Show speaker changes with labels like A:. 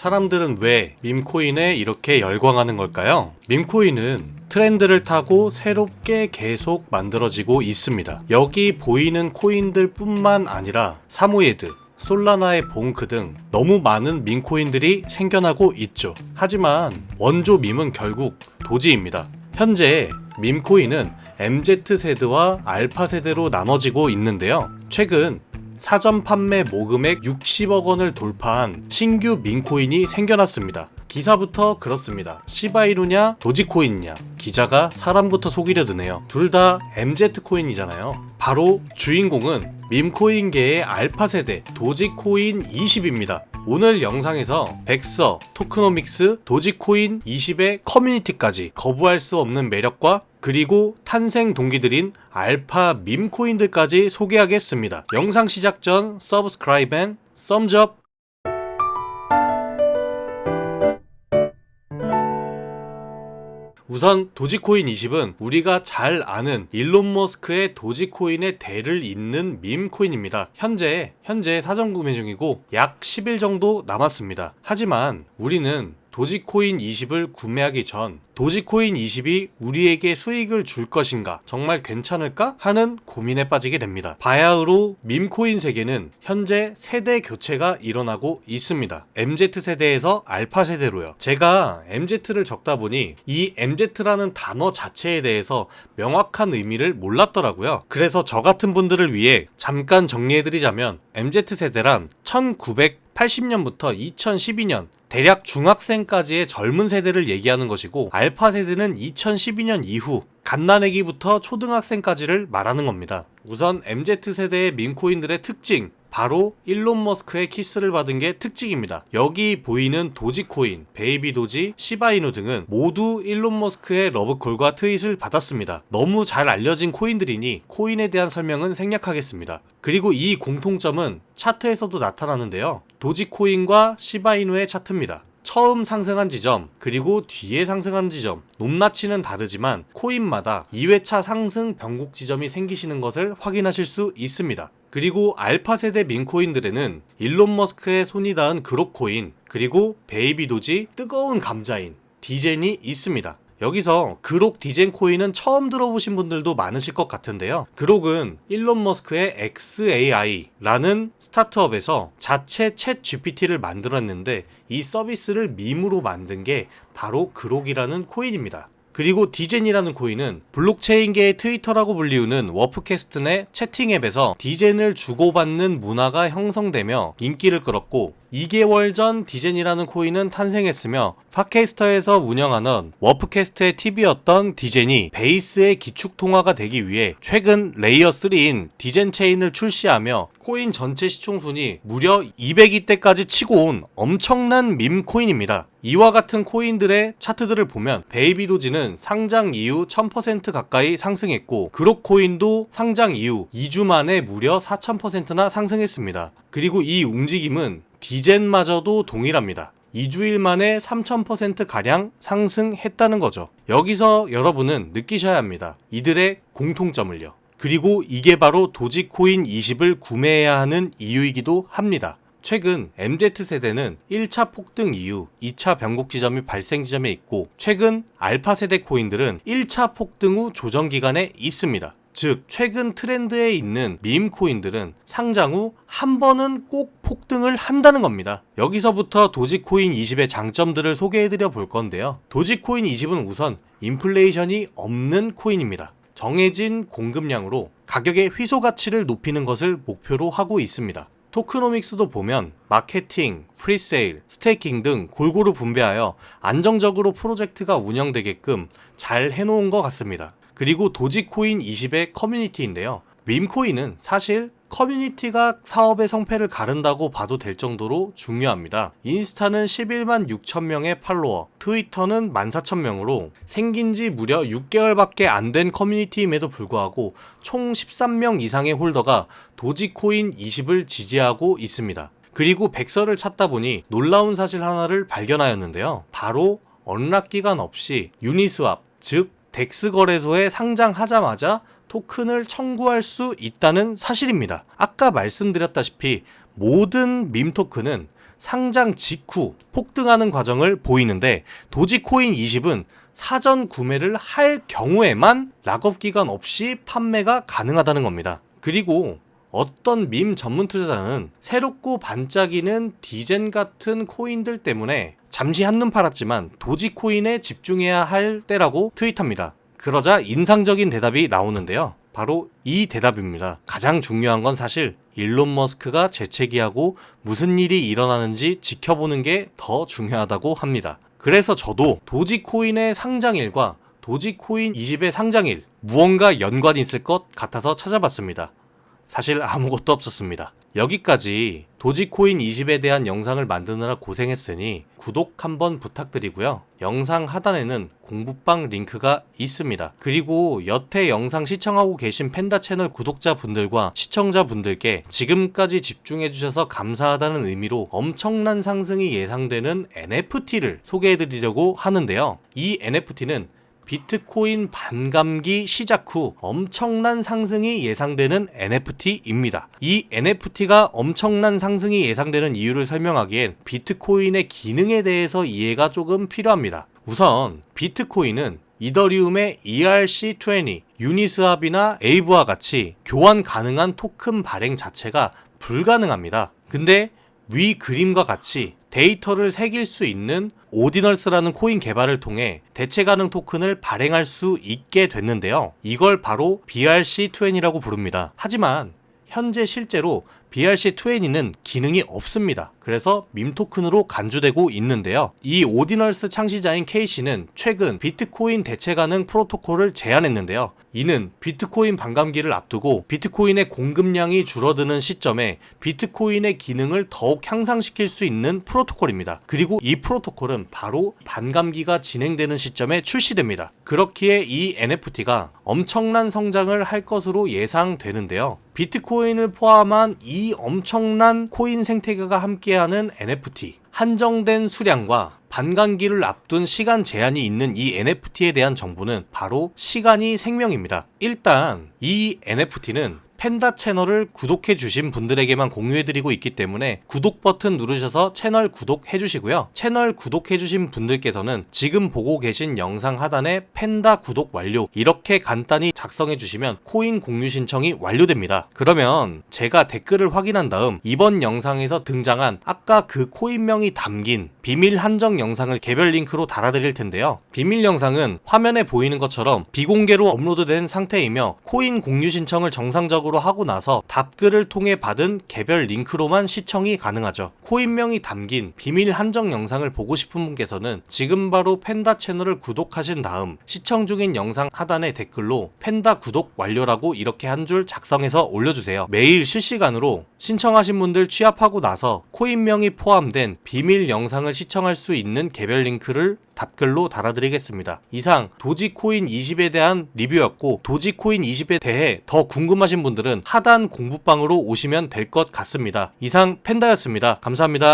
A: 사람들은 왜 밈코인에 이렇게 열광하는 걸까요? 밈코인은 트렌드를 타고 새롭게 계속 만들어지고 있습니다. 여기 보이는 코인들 뿐만 아니라 사모예드, 솔라나의 봉크 등 너무 많은 밈코인들이 생겨나고 있죠. 하지만 원조 밈은 결국 도지입니다. 현재 밈코인은 MZ세대와 알파세대로 나눠지고 있는데요. 최근 사전 판매 모금액 60억 원을 돌파한 신규 민코인이 생겨났습니다. 기사부터 그렇습니다. 시바이루냐 도지코인이냐 기자가 사람부터 속이려 드네요. 둘 다 MZ코인이잖아요. 바로 주인공은 밈코인계의 알파 세대 도지코인 20입니다. 오늘 영상에서 백서, 토크노믹스, 도지코인 20의 커뮤니티까지 거부할 수 없는 매력과 그리고 탄생 동기들인 알파 밈코인들까지 소개하겠습니다. 영상 시작 전 서브스크라이브 앤 썸즈업 우선 도지코인 20은 우리가 잘 아는 일론 머스크의 도지코인의 대를 잇는 밈 코인입니다. 현재 현재 사전 구매 중이고 약 10일 정도 남았습니다. 하지만 우리는 도지코인 20을 구매하기 전 도지코인 20이 우리에게 수익을 줄 것인가 정말 괜찮을까 하는 고민에 빠지게 됩니다. 바야흐로 밈코인 세계는 현재 세대 교체가 일어나고 있습니다. MZ 세대에서 알파 세대로요. 제가 MZ를 적다 보니 이 MZ라는 단어 자체에 대해서 명확한 의미를 몰랐더라고요. 그래서 저 같은 분들을 위해 잠깐 정리해드리자면 MZ 세대란 1980년부터 2012년 대략 중학생까지의 젊은 세대를 얘기하는 것이고 알파 세대는 2012년 이후 갓난아기부터 초등학생까지를 말하는 겁니다. 우선 MZ 세대의 밈코인들의 특징 바로 일론 머스크의 키스를 받은 게 특징입니다. 여기 보이는 도지코인, 베이비 도지, 시바이누 등은 모두 일론 머스크의 러브콜과 트윗을 받았습니다. 너무 잘 알려진 코인들이니 코인에 대한 설명은 생략하겠습니다. 그리고 이 공통점은 차트에서도 나타나는데요. 도지코인과 시바이누의 차트입니다. 처음 상승한 지점, 그리고 뒤에 상승한 지점, 높낮이는 다르지만 코인마다 2회차 상승 변곡 지점이 생기시는 것을 확인하실 수 있습니다. 그리고 알파 세대 민코인들에는 일론 머스크의 손이 닿은 그록코인, 그리고 베이비 도지, 뜨거운 감자인, 디젠이 있습니다. 여기서 그록 디젠 코인은 처음 들어보신 분들도 많으실 것 같은데요. 그록은 일론 머스크의 XAI라는 스타트업에서 자체 챗 GPT를 만들었는데 이 서비스를 밈으로 만든 게 바로 그록이라는 코인입니다. 그리고 디젠이라는 코인은 블록체인계의 트위터라고 불리우는 워프캐스트 내 채팅 앱에서 디젠을 주고받는 문화가 형성되며 인기를 끌었고 2개월 전 디젠이라는 코인은 탄생했으며 팟캐스터에서 운영하는 워프캐스트의 팁이었던 디젠이 베이스의 기축 통화가 되기 위해 최근 레이어 3인 디젠 체인을 출시하며 코인 전체 시총순위 무려 200위대까지 치고 온 엄청난 밈 코인입니다. 이와 같은 코인들의 차트들을 보면 베이비 도지는 상장 이후 1000% 가까이 상승했고 그록 코인도 상장 이후 2주 만에 무려 4000%나 상승했습니다. 그리고 이 움직임은 디젠마저도 동일합니다. 2주일 만에 3000%가량 상승했다는 거죠. 여기서 여러분은 느끼셔야 합니다. 이들의 공통점을요. 그리고 이게 바로 도지코인 20을 구매해야 하는 이유이기도 합니다. 최근 MZ세대는 1차 폭등 이후 2차 변곡 지점이 발생 지점에 있고 최근 알파 세대 코인들은 1차 폭등 후 조정 기간에 있습니다. 즉 최근 트렌드에 있는 밈 코인들은 상장 후 한 번은 꼭 폭등을 한다는 겁니다. 여기서부터 도지코인 20의 장점들을 소개해드려 볼 건데요. 도지코인 20은 우선 인플레이션이 없는 코인입니다. 정해진 공급량으로 가격의 희소 가치를 높이는 것을 목표로 하고 있습니다. 토크노믹스도 보면 마케팅, 프리세일, 스테이킹 등 골고루 분배하여 안정적으로 프로젝트가 운영되게끔 잘 해놓은 것 같습니다. 그리고 도지코인 20의 커뮤니티인데요. 밈코인은 사실 커뮤니티가 사업의 성패를 가른다고 봐도 될 정도로 중요합니다. 인스타는 11만 6천 명의 팔로워, 트위터는 14,000명으로 생긴 지 무려 6개월밖에 안 된 커뮤니티임에도 불구하고 총 13명 이상의 홀더가 도지코인 20을 지지하고 있습니다. 그리고 백서를 찾다 보니 놀라운 사실 하나를 발견하였는데요. 바로 언락 기간 없이 유니스왑, 즉 덱스 거래소에 상장하자마자 토큰을 청구할 수 있다는 사실입니다. 아까 말씀드렸다시피 모든 밈 토큰은 상장 직후 폭등하는 과정을 보이는데 도지코인 20은 사전 구매를 할 경우에만 락업 기간 없이 판매가 가능하다는 겁니다. 그리고 어떤 밈 전문 투자자는 새롭고 반짝이는 디젠 같은 코인들 때문에 잠시 한눈 팔았지만 도지코인에 집중해야 할 때라고 트윗합니다. 그러자 인상적인 대답이 나오는데요. 바로 이 대답입니다. 가장 중요한 건 사실 일론 머스크가 재채기하고 무슨 일이 일어나는지 지켜보는 게 더 중요하다고 합니다. 그래서 저도 도지코인의 상장일과 도지코인 20의 상장일 무언가 연관이 있을 것 같아서 찾아봤습니다. 사실 아무것도 없었습니다. 여기까지 도지코인 20에 대한 영상을 만드느라 고생했으니 구독 한번 부탁드리고요. 영상 하단에는 공부방 링크가 있습니다. 그리고 여태 영상 시청하고 계신 팬다 채널 구독자분들과 시청자분들께 지금까지 집중해주셔서 감사하다는 의미로 엄청난 상승이 예상되는 NFT를 소개해드리려고 하는데요. 이 NFT는 비트코인 반감기 시작 후 엄청난 상승이 예상되는 NFT입니다. 이 NFT가 엄청난 상승이 예상되는 이유를 설명하기엔 비트코인의 기능에 대해서 이해가 조금 필요합니다. 우선 비트코인은 이더리움의 ERC20, 유니스왑이나 에이브와 같이 교환 가능한 토큰 발행 자체가 불가능합니다. 근데 위 그림과 같이 데이터를 새길 수 있는 오디널스라는 코인 개발을 통해 대체 가능 토큰을 발행할 수 있게 됐는데요. 이걸 바로 BRC20이라고 부릅니다. 하지만 현재 실제로 BRC20는 기능이 없습니다. 그래서 밈 토큰으로 간주되고 있는데요. 이 오디널스 창시자인 케이시는 최근 비트코인 대체 가능 프로토콜을 제안했는데요. 이는 비트코인 반감기를 앞두고 비트코인의 공급량이 줄어드는 시점에 비트코인의 기능을 더욱 향상시킬 수 있는 프로토콜입니다. 그리고 이 프로토콜은 바로 반감기가 진행되는 시점에 출시됩니다. 그렇기에 이 NFT가 엄청난 성장을 할 것으로 예상되는데요. 비트코인을 포함한 이 엄청난 코인 생태계가 함께하는 NFT 한정된 수량과 반감기를 앞둔 시간 제한이 있는 이 NFT에 대한 정보는 바로 시간이 생명입니다. 일단 이 NFT는 팬다 채널을 구독해 주신 분들에게만 공유해 드리고 있기 때문에 구독 버튼 누르셔서 채널 구독해 주시고요. 채널 구독해 주신 분들께서는 지금 보고 계신 영상 하단에 팬다 구독 완료 이렇게 간단히 작성해 주시면 코인 공유 신청이 완료됩니다. 그러면 제가 댓글을 확인한 다음 이번 영상에서 등장한 아까 그 코인명이 담긴 비밀 한정 영상을 개별 링크로 달아드릴 텐데요. 비밀 영상은 화면에 보이는 것처럼 비공개로 업로드된 상태이며 코인 공유 신청을 정상적으로 하고 나서 답글을 통해 받은 개별 링크로만 시청이 가능하죠. 코인명이 담긴 비밀 한정 영상을 보고 싶은 분께서는 지금 바로 팬다 채널을 구독하신 다음 시청 중인 영상 하단에 댓글로 팬다 구독 완료라고 이렇게 한 줄 작성해서 올려주세요. 매일 실시간으로 신청하신 분들 취합하고 나서 코인명이 포함된 비밀 영상을 시청할 수 있는 개별 링크를 답글로 달아드리겠습니다. 이상 도지코인 20에 대한 리뷰였고 도지코인 20에 대해 더 궁금하신 분들은 하단 공부방으로 오시면 될 것 같습니다. 이상 팬다였습니다. 감사합니다.